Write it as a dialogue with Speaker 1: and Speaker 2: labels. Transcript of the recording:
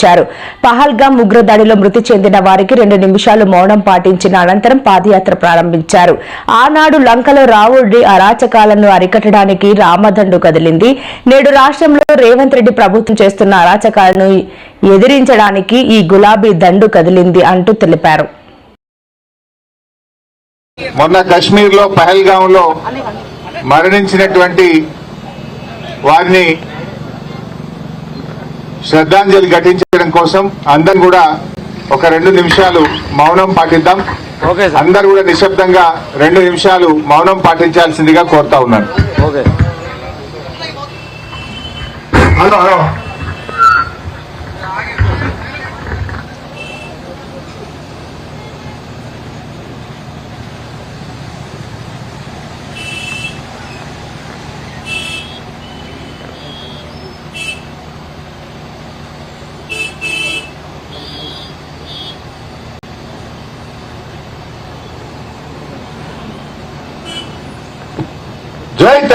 Speaker 1: ఇచ్చారు. పహల్గాం ఉగ్రదాడిలో మృతి చెందిన వారికి రెండు నిమిషాలు మౌనం పాటించిన అనంతరం పాదయాత్ర ప్రారంభించారు. ఆనాడు లంకలో రావుడి అరాచకాలను అరికట్టడానికి రామదండు కదిలింది. నేడు రాష్ట్రంలో రేవంత్ రెడ్డి ప్రభుత్వం చేస్తున్న అరాచకాలను ఎదిరించడానికి ఈ గులాబీ దండు కదిలింది అంటూ తెలిపారు.
Speaker 2: మొన్న లో లో మరణించినటువంటి వారిని శ్రద్ధాంజలి ఘటించడం కోసం అందరం కూడా ఒక రెండు నిమిషాలు మౌనం పాటిద్దాం.
Speaker 3: Okay sir.
Speaker 2: అందరు కూడా నిశ్శబ్దంగా రెండు నిమిషాలు మౌనం పాటించాల్సిందిగా కోరుతా ఉన్నాను.
Speaker 3: Okay
Speaker 2: hello hello. తెలంగాణ